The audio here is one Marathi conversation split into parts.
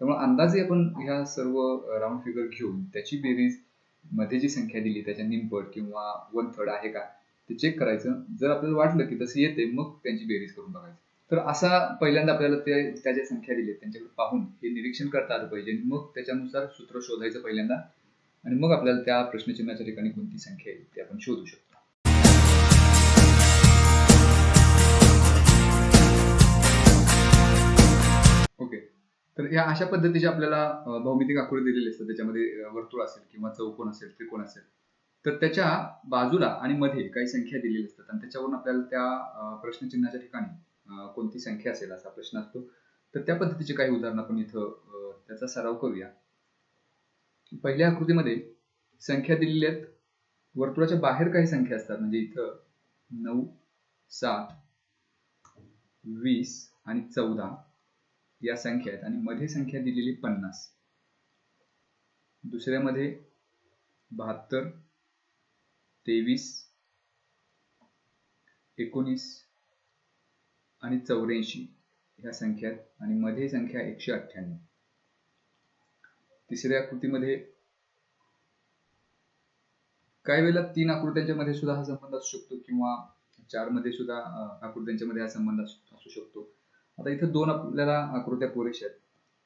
त्यामुळे अंदाजे आपण ह्या सर्व राऊंड फिगर घेऊन त्याची बेरीजमध्ये जी संख्या दिली त्याच्या निमपट किंवा वन थर्ड आहे का ते चेक करायचं. जर आपल्याला वाटलं की तसं येते मग त्यांची बेरीज करून बघायचं. तर असा पहिल्यांदा आपल्याला ते त्या ज्या संख्या दिल्या त्यांच्याकडे पाहून हे निरीक्षण करता आलं पाहिजे. आणि मग त्याच्यानुसार सूत्र शोधायचं पहिल्यांदा. आणि मग आपल्याला त्या प्रश्नचिन्हाच्या ठिकाणी कोणती संख्या आहे ते आपण शोधू शकतो. ओके. तर या अशा पद्धतीचे आपल्याला भौमितिक आकृती दिलेली असतात. त्याच्यामध्ये वर्तुळ असेल किंवा चौकोन असेल त्रिकोण असेल. तर त्याच्या बाजूला आणि मध्ये काही संख्या दिलेली असतात. आणि त्याच्यावरून आपल्याला त्या प्रश्नचिन्हाच्या ठिकाणी कोणती संख्या असेल असा प्रश्न असतो. तर त्या पद्धतीचे काही उदाहरण आपण इथं त्याचा सराव करूया. पहिल्या आकृतीमध्ये संख्या दिलेल्या आहेत. वर्तुळाच्या बाहेर काही संख्या असतात. म्हणजे इथं नऊ सात वीस आणि चौदा. या संख्या आहेत आणि मध्ये संख्या दिलेली पन्नास. दुसऱ्यामध्ये बहात्तर तेवीस एकोणीस आणि चौऱ्याऐंशी ह्या संख्या आहेत आणि मध्ये संख्या एकशे अठ्ठ्याण्णव. तिसऱ्या आकृतीमध्ये काही वेळेला तीन आकृत्यांच्या मध्ये सुद्धा हा संबंध असू शकतो किंवा चारमध्ये सुद्धा आकृत्यांच्या मध्ये हा संबंध असू असू शकतो. आता इथं दोन आपल्याला आकृत्या पुरेशा आहेत.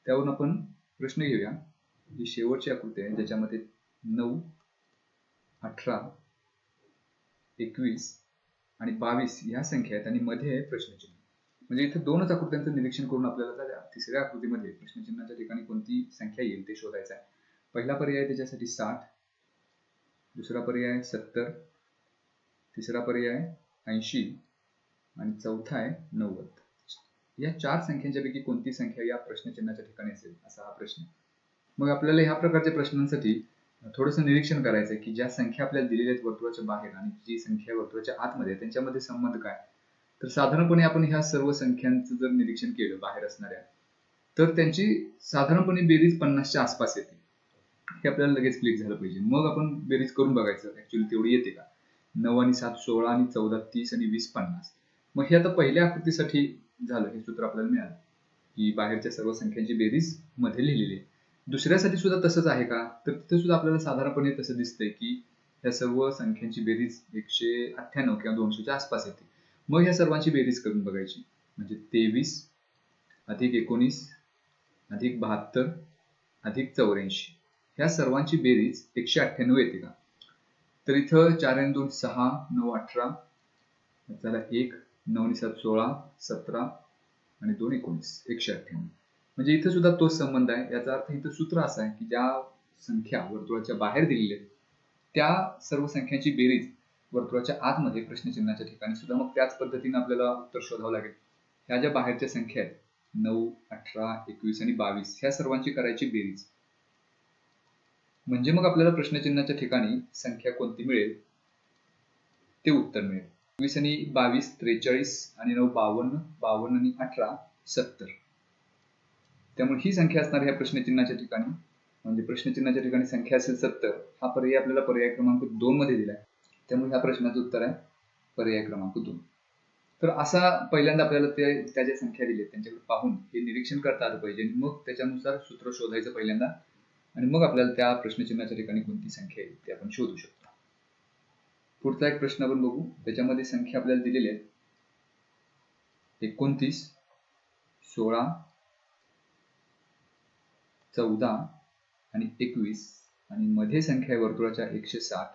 त्यावरून आपण प्रश्न घेऊया. ही शेवटची आकृती आहे ज्याच्यामध्ये नऊ अठरा एकवीस आणि बावीस ह्या संख्या आहेत आणि मध्ये आहे प्रश्नचिन्ह. म्हणजे इथे दोनच आकृत्यांचं निरीक्षण करून आपल्याला त्या तिसऱ्या आकृतीमध्ये प्रश्नचिन्हाच्या ठिकाणी कोणती संख्या येईल ते शोधायचं आहे. पहिला पर्याय त्याच्यासाठी साठ दुसरा पर्याय सत्तर तिसरा पर्याय ऐंशी आणि चौथा आहे नव्वद. या चार संख्यांच्या पैकी कोणती संख्या या प्रश्नचिन्हाच्या ठिकाणी असेल? असा हा प्रश्न. मग आपल्याला ह्या प्रकारच्या प्रश्नांसाठी थोडंसं निरीक्षण करायचं आहे की ज्या संख्या आपल्याला दिलेल्या आहेत वर्तुळाच्या बाहेर आणि जी संख्या वर्तुळाच्या आतमध्ये त्यांच्यामध्ये संबंध काय? तर साधारणपणे आपण ह्या सर्व संख्यांचं जर निरीक्षण केलं बाहेर असणाऱ्या तर त्यांची साधारणपणे बेरीज पन्नासच्या आसपास येते. हे आपल्याला लगेच क्लिक झालं पाहिजे. मग आपण बेरीज करून बघायचं ऍक्च्युली तेवढी येते का? नऊ आणि सात सोळा आणि चौदा तीस आणि वीस पन्नास. मग हे आता पहिल्या आकृतीसाठी झालं हे सूत्र आपल्याला मिळालं. की बाहेरच्या सर्व संख्यांची बेरीजमध्ये लिहिलेली आहे. दुसऱ्यासाठी सुद्धा तसंच आहे का? तर तिथे सुद्धा आपल्याला साधारणपणे तसं दिसतंय की या सर्व संख्यांची बेरीज एकशे अठ्ठ्याण्णव किंवा दोनशेच्या आसपास येते. मग ह्या सर्वांची बेरीज करून बघायची. म्हणजे तेवीस अधिक एकोणीस अधिक बहात्तर अधिक चौऱ्याऐंशी. ह्या सर्वांची बेरीज एकशे अठ्ठ्याण्णव येते का? तर इथं चार आणि दोन सहा नऊ अठरा त्याला एक नऊ आणि सात सोळा सतरा आणि दोन एकोणीस एकशे अठ्ठ्याण्णव. म्हणजे इथं सुद्धा तोच संबंध आहे. याचा अर्थ इथं सूत्र असा आहे की ज्या संख्या वर्तुळाच्या बाहेर दिलेल्या आहेत त्या सर्व संख्यांची बेरीज वर्तुळाच्या आतमध्ये प्रश्नचिन्हाच्या ठिकाणी सुद्धा मग त्याच पद्धतीने आपल्याला उत्तर शोधावं लागेल. ह्या ज्या बाहेरच्या संख्या आहेत नऊ अठरा एकवीस आणि बावीस ह्या सर्वांची करायची बेरीज. म्हणजे मग आपल्याला प्रश्नचिन्हाच्या ठिकाणी संख्या कोणती मिळेल? ते उत्तर मिळेल. वीस आणि बावीस त्रेचाळीस आणि नऊ बावन्न बावन्न आणि अठरा सत्तर. त्यामुळे ही संख्या असणार ह्या प्रश्नचिन्हाच्या ठिकाणी. म्हणजे प्रश्नचिन्हाच्या ठिकाणी संख्या असेल सत्तर हा पर्याय आपल्याला पर्याय क्रमांक दोन मध्ये दिलाय. त्यामुळे ह्या प्रश्नाचं उत्तर आहे पर्याय क्रमांक दोन. तर असा पहिल्यांदा आपल्याला ते त्या ज्या संख्या दिल्या त्यांच्याकडे पाहून हे निरीक्षण करता आलं पाहिजे. आणि मग त्याच्यानुसार सूत्र शोधायचं पहिल्यांदा. आणि मग आपल्याला त्या प्रश्नचिन्हाच्या ठिकाणी कोणती संख्या आहे ते आपण शोधू शकतो. पुढचा एक प्रश्न आपण बघू. त्याच्यामध्ये संख्या आपल्याला दिलेली आहे एकोणतीस सोळा चौदा आणि एकवीस. आणि मध्ये संख्या आहे वर्तुळाच्या एकशे साठ.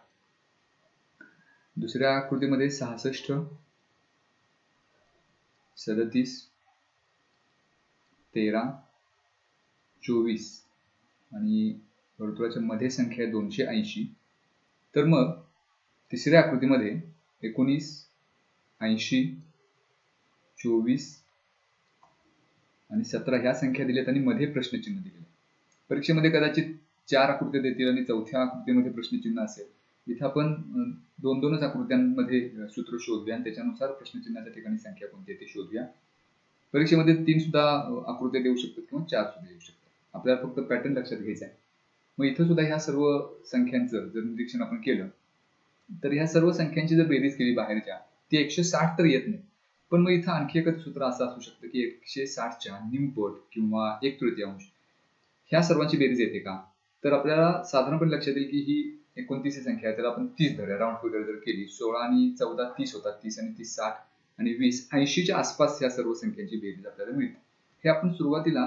दुसऱ्या आकृतीमध्ये सहासष्ट सदतीस तेरा चोवीस. आणि वर्तुळाच्या मध्ये संख्या आहे दोनशे ऐंशी. तर मग तिसऱ्या आकृतीमध्ये एकोणीस ऐंशी चोवीस आणि सतरा ह्या संख्या दिल्यात आणि मध्ये प्रश्नचिन्ह दिलेलं परीक्षेमध्ये कदाचित चार आकृत्या देतील आणि चौथ्या आकृतीमध्ये प्रश्नचिन्ह असेल. इथं आपण दोन दोनच आकृत्यांमध्ये सूत्र शोधूया आणि त्याच्यानुसार प्रश्नचिन्हाच्या ठिकाणी संख्या कोणती आहे ते शोधूया. परीक्षेमध्ये तीन सुद्धा आकृत्या देऊ शकतात किंवा चार सुद्धा देऊ शकतात. आपल्याला फक्त पॅटर्न लक्षात घ्यायचा आहे. मग इथं सुद्धा ह्या सर्व संख्यांचं जर निरीक्षण आपण केलं तर ह्या सर्व संख्यांची जर बेरीज केली बाहेरच्या ती एकशे साठ तर येत नाही. पण मग इथं आणखी एकच सूत्र असं असू शकतं की एकशे साठच्या निमपट किंवा एक तृतीयांश ह्या सर्वांची बेरीज येते का? तर आपल्याला साधारणपणे लक्षात येईल की ही एकोणतीस ही संख्या आहे त्याला आपण तीस धरूया राऊंड फिगर जर केली सोळा आणि चौदा तीस होतात तीस आणि तीस साठ आणि वीस ऐंशीच्या आसपास ह्या सर्व संख्यांची बेरीज आपल्याला मिळते. हे आपण सुरुवातीला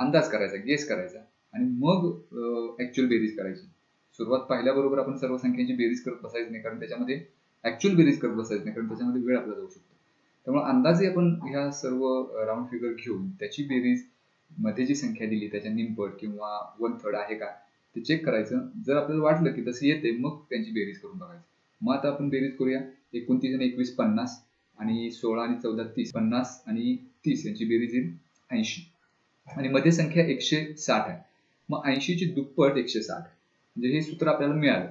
अंदाज करायचा गेस करायचा आणि मग ऍक्च्युअल बेरीज करायची. सुरुवात पाहिल्याबरोबर आपण सर्व संख्यांची बेरीज करत बसायचं नाही कारण त्याच्यामध्ये ऍक्च्युअल बेरीज करत बसायचं नाही कारण त्याच्यामध्ये वेळ आपला जाऊ शकतो. त्यामुळे अंदाजे आपण ह्या सर्व राऊंड फिगर घेऊन त्याची बेरीजमध्ये जी संख्या दिली त्याच्या निमपट किंवा वन थर्ड आहे का ते चेक करायचं. जर आपल्याला वाटलं की तसं येते मग त्यांची बेरीज करून बघायचं. मग आता आपण बेरीज करूया. एकोणतीस आणि एकवीस पन्नास आणि सोळा आणि चौदा तीस. पन्नास आणि तीस यांची बेरीज येईल ऐंशी. आणि मध्ये संख्या एकशे साठ आहे. मग ऐंशीची दुप्पट एकशे साठ. म्हणजे हे सूत्र आपल्याला मिळालं.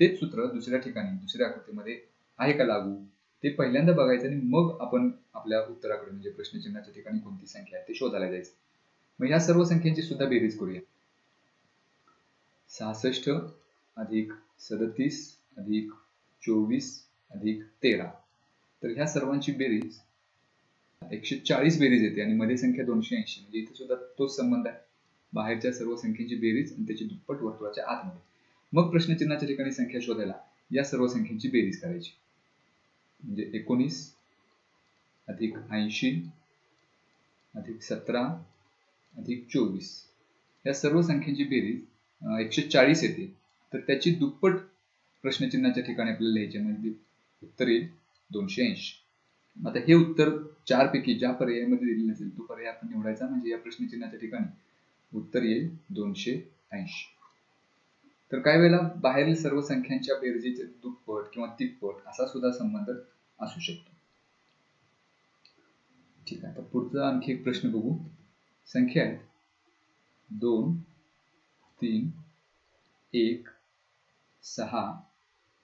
तेच सूत्र दुसऱ्या ठिकाणी दुसऱ्या आकृतीमध्ये आहे का लागू? ते पहिल्यांदा बघायचं आणि मग आपण आपल्या उत्तराकडे म्हणजे प्रश्नचिन्हाच्या ठिकाणी कोणती संख्या आहे ते शोधायला जायचं. मग या सर्व संख्यांची सुद्धा बेरीज करूया. सहासष्ट अधिक सदतीस अधिक चोवीस अधिक तेरा. तर ह्या सर्वांची बेरीज एकशे चाळीस बेरीज येते आणि मध्ये संख्या दोनशे ऐंशी. म्हणजे इथे सुद्धा तोच संबंध आहे. बाहेरच्या सर्व संख्येची बेरीज आणि त्याची दुप्पट वर्तुळाच्या आतमध्ये. मग प्रश्नचिन्हाच्या ठिकाणी संख्या शोधायला या सर्व संख्येची बेरीज करायची. म्हणजे एकोणीस अधिक ऐंशी अधिक सतरा अधिक चोवीस. या सर्व संख्येची बेरीज एकशे चाळीस येते. तर त्याची दुप्पट प्रश्नचिन्हाच्या ठिकाणी आपल्याला लिहायचे म्हणजे उत्तर येईल दोनशे ऐंशी. आता हे उत्तर चार पैकी ज्या पर्यायामध्ये दिलेले असेल तो पर्याय आपण निवडायचा. म्हणजे या प्रश्नचिन्हाच्या ठिकाणी उत्तर येईल दोनशे ऐंशी. तर काही वेळेला बाहेरील सर्व संख्यांच्या बेरजेचे दुप्पट किंवा तिप्पट असा सुद्धा संबंध असू शकतो. ठीक आहे तर पुढचा आणखी एक प्रश्न बघू. संख्या आहेत. दोन तीन एक सहा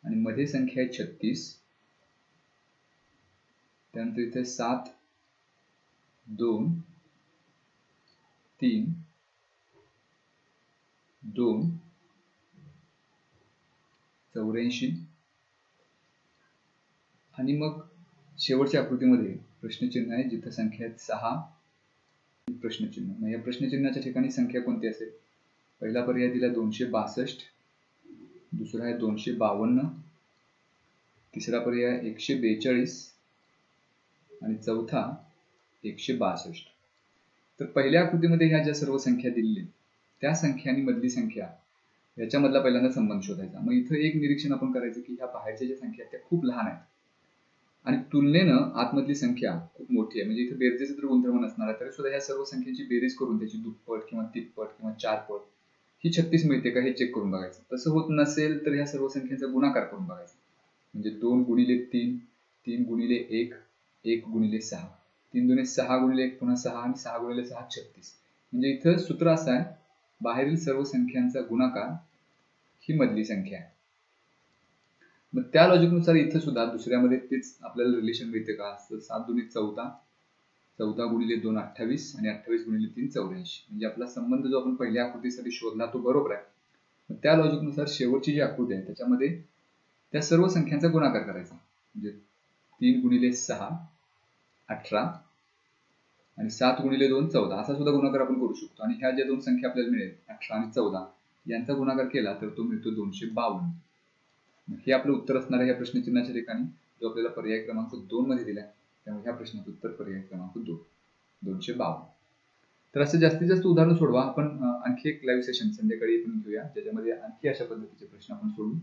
आणि मध्ये संख्या आहे छत्तीस. त्यानंतर इथे सात दोन तीन दोन चौऱ्याऐंशी. आणि मग शेवटच्या आकृतीमध्ये प्रश्नचिन्ह आहे जिथं संख्या आहेत सहा. प्रश्नचिन्ह. मग या प्रश्नचिन्हाच्या ठिकाणी संख्या कोणती असेल? पहिला पर्याय दिला दोनशे बासष्ट. दुसरा आहे दोनशे बावन्न. तिसरा पर्याय एकशे बेचाळीस. आणि चौथा एकशे बासष्ट. तर पहिल्या आकृतीमध्ये ह्या ज्या सर्व संख्या दिलेल्या त्या संख्या आणि मधली संख्या याच्यामधला पहिल्यांदा संबंध शोधायचा. मग इथं एक निरीक्षण आपण करायचं की ह्या बाहेरच्या ज्या संख्या आहेत त्या खूप लहान आहेत. आणि तुलनेनं आतमधली संख्या खूप मोठी आहे. म्हणजे इथे बेरजेचे जर गुणधर्म नसणार आहे तरी सुद्धा ह्या सर्व संख्येची बेरीज करून त्याची दुप्पट किंवा तिप्पट किंवा चारपट ही छत्तीस मिळते का हे चेक करून बघायचं. तसं होत नसेल तर ह्या सर्व संख्येचा गुणाकार करून बघायचा. म्हणजे दोन गुणिले तीन तीन गुणिले एक एक गुणिले सहा. तीन दुने सहा गुणिले एक पुन्हा सहा आणि सहा गुणिले सहा छत्तीस. म्हणजे इथं सूत्र असं आहे बाहेरील सर्व संख्यांचा गुणाकार ही मधली संख्या आहे. मग त्या लॉजिकनुसार इथं सुद्धा दुसऱ्यामध्ये तेच आपल्याला रिलेशन मिळते का? सात दुने चौदा चौदा गुणिले दोन अठ्ठावीस आणि अठ्ठावीस गुणिले तीन चौऱ्याऐंशी. म्हणजे आपला संबंध जो आपण पहिल्या आकृतीसाठी शोधला तो बरोबर आहे. मग त्या लॉजिकनुसार शेवटची जी आकृती आहे त्याच्यामध्ये त्या सर्व संख्यांचा गुणाकार करायचा. म्हणजे तीन गुणिले सहा अठरा आणि सात गुणिले दोन चौदा असा सुद्धा गुणाकार आपण करू शकतो. आणि ह्या ज्या दोन संख्या आपल्याला मिळेल अठरा आणि चौदा यांचा गुणाकार केला तर तो मिळतो दोनशे बावन्न. हे आपलं उत्तर असणार आहे या प्रश्नचिन्हाच्या ठिकाणी. जो आपल्याला पर्याय क्रमांक दोन मध्ये दिला त्यामुळे ह्या प्रश्नाचं उत्तर पर्याय क्रमांक दोन. दोनशे बावन्न. तर असं जास्तीत जास्त उदाहरण सोडवा. आपण आणखी एक लाईव्ह सेशन संध्याकाळी पण घेऊया ज्याच्यामध्ये आणखी अशा पद्धतीचे प्रश्न आपण सोडू